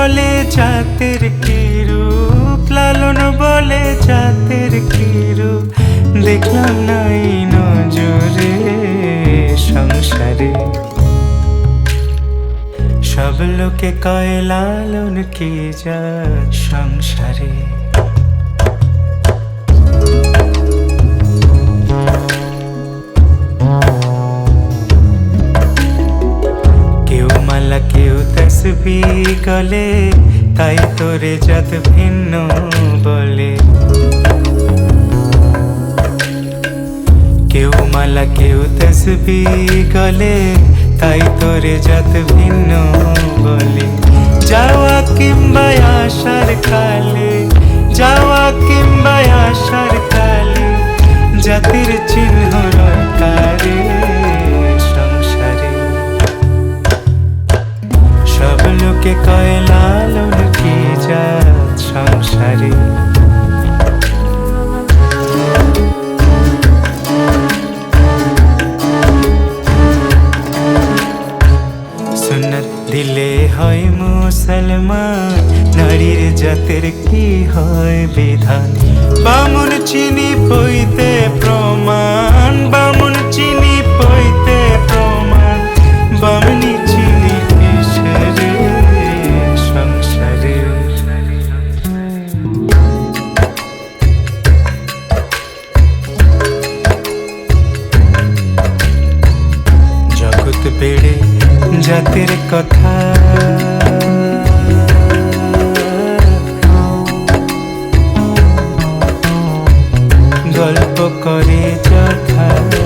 বলে জাতের কিরু লালন বলে জাতের কিরু দেখলাম নাই নজরে সংসারে। সব লোকে কয়, লালন কে যা সংসারে? তসবি গলে, তাই তোরে জাত ভিন্ন বলে। কেউ মালা, কেউ তসবি গলে, তাই তোরে জাত ভিন্ন বলে। যাওয়া কিংবা আসার কালে, যাওয়া কিংবা আসার কালে, জাতির চিহ্ন হয় মুসলমান? নারীর জাতের কি হয় বিধান? বামুন চিনি পইতে প্রমাণ, বামুন চিনি পইতে প্রমাণ। বামনি চিনি সংসারে? জগৎ বেড়ে জাতের কথা গল্প করে যথা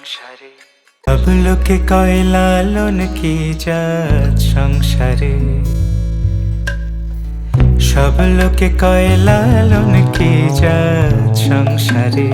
সংসারে সব লোকে কয় লালন কি জাত সংসারে সব লোকে কয়লা লালন কি জাত সংসারে